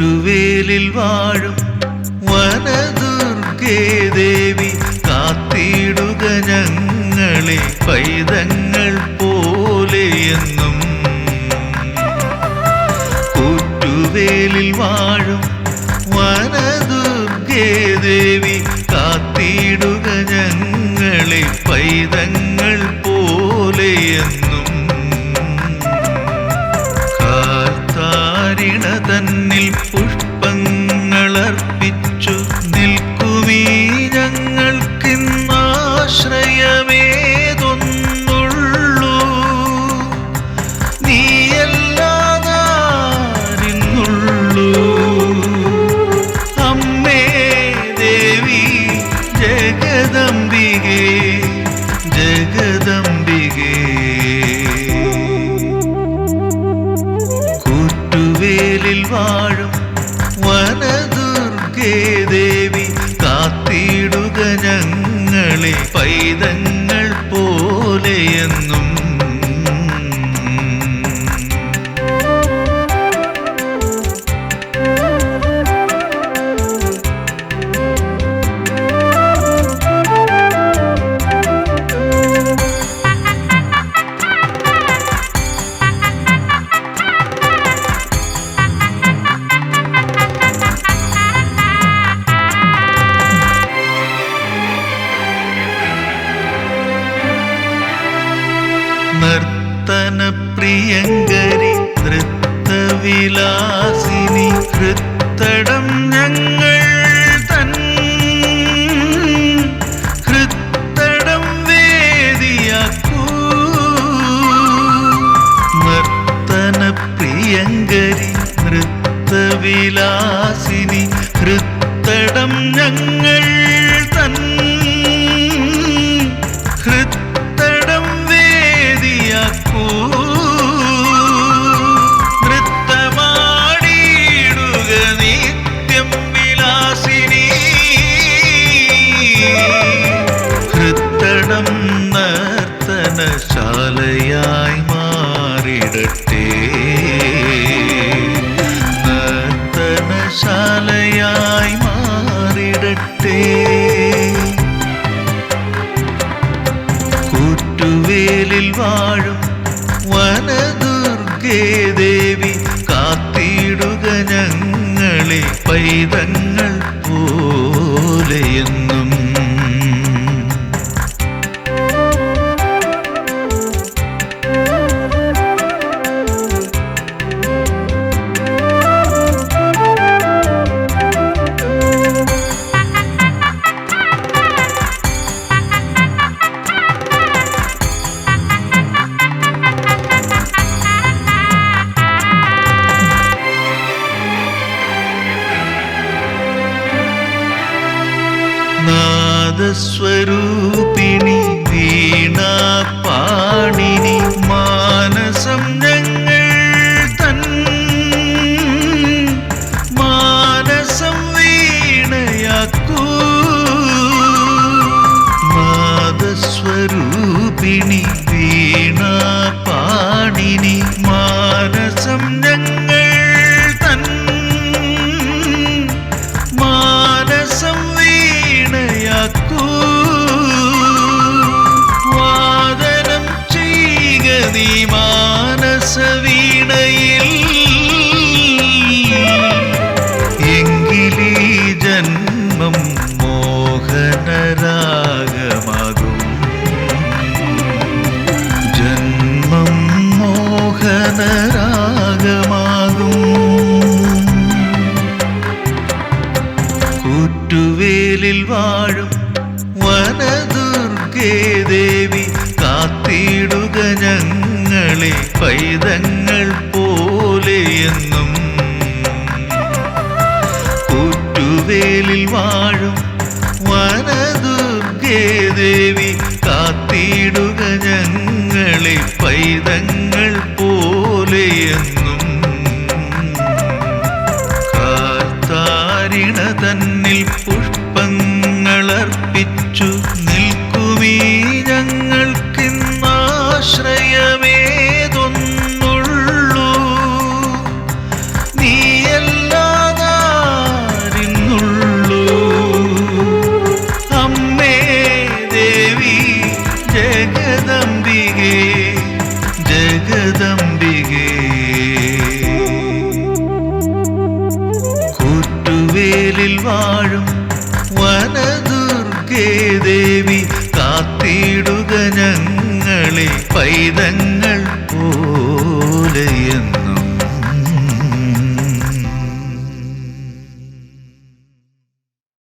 മുട്ടുവേലിൽ വാഴും വനദുർഗേ ദേവി കാത്തിടുക ഞങ്ങളെ പൈതങ്ങൾ പോലെ എന്നും. കൂറ്റുവേലിൽ വാഴും വനദുർഗേ ദേവി കാത്തിടുക ഞങ്ങളെ പൈതങ്ങൾ പോലെ എന്നും. കാത്താരിണതന്നെ പുഷ്പങ്ങളർപ്പിച്ചു നിൽക്കുമീ ഞങ്ങൾക്കിന്നാശ്രയമേതൊന്നുള്ളൂ നീയല്ലാതാരുന്നുള്ളൂ. അമ്മേ ദേവി ജഗദംബികേ. ഞങ്ങളെ നർത്തന പ്രിയങ്കരി നൃത്തവിലാസിനി ഹൃത്തടം ഞങ്ങൾ തൻ ഹൃത്തടം വേദിയാക്കൂ. നർത്തനപ്രിയങ്കരി നൃത്തവിലാസിനി ഹൃത്തടം ഞങ്ങൾ കൂറ്റുവേലിൽ വാഴും വനദുർഗേ ദേവി കാത്തിടുക ഞങ്ങളെ പൈതങ്ങൾ പോലെയെന്നും നാദസ്വരൂപിണി മോഹനരാഗമാകും. ജന്മം മോഹനരാഗമാകും. കൂറ്റുവേലിൽ വാഴും വനദുർഗേ ദേവി കാത്തിടുക ഞങ്ങളെ പൈതങ്ങൾ പോലെയെന്നും കൂറ്റുവേലിൽ വാഴും വനദുർഗേ ഞങ്ങളെ പൈതങ്ങൾ പോലെയെന്നും